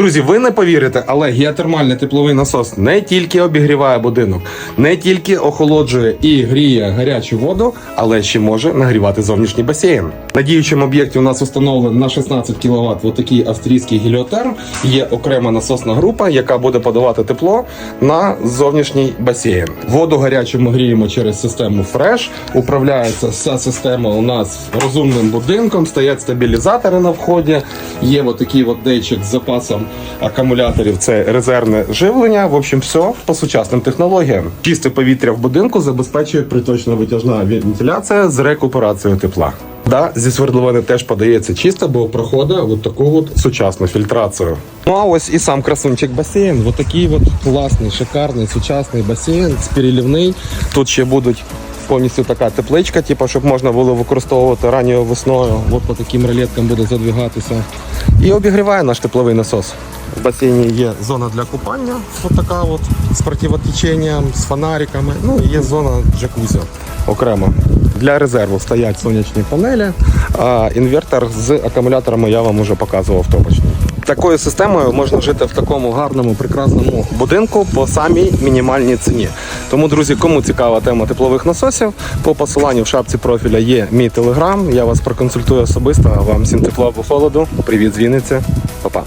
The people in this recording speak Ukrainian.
Друзі, ви не повірите, але геотермальний тепловий насос не тільки обігріває будинок, не тільки охолоджує і гріє гарячу воду, але ще може нагрівати зовнішній басейн. На діючому об'єкті у нас встановлено на 16 кВт вот такий австрійський геліотерм. Є окрема насосна група, яка буде подавати тепло на зовнішній басейн. Воду гарячу ми гріємо через систему Fresh. Управляється вся система у нас розумним будинком. Стоять стабілізатори на вході. Є от такий от дейчик з запасом акумуляторів. Це резервне живлення. В общем, все по сучасним технологіям. Чисте повітря в будинку забезпечує приточна витяжна вентиляція з рекуперацією тепла. Да, зі свердловини теж подається чисто, бо проходить от таку от сучасну фільтрацію. Ну а ось і сам красунчик басейн. Ось такий от класний, шикарний, сучасний басейн, переливний. Тут ще будуть повністю така тепличка, типу, щоб можна було використовувати ранньою весною. От по таким ролеткам буде задвигатися. І обігріває наш тепловий насос. В басейні є зона для купання, от така от з противотеченням, з фонариками. Ну і є зона джакузі окремо. Для резерву стоять сонячні панелі, а інвертор з акумуляторами я вам уже показував точно. Такою системою можна жити в такому гарному, прекрасному будинку по самій мінімальній ціні. Тому, друзі, кому цікава тема теплових насосів, по посиланню в шапці профіля є мій телеграм. Я вас проконсультую особисто. Вам всім тепла або холоду. Привіт з Вінниці. Па-па.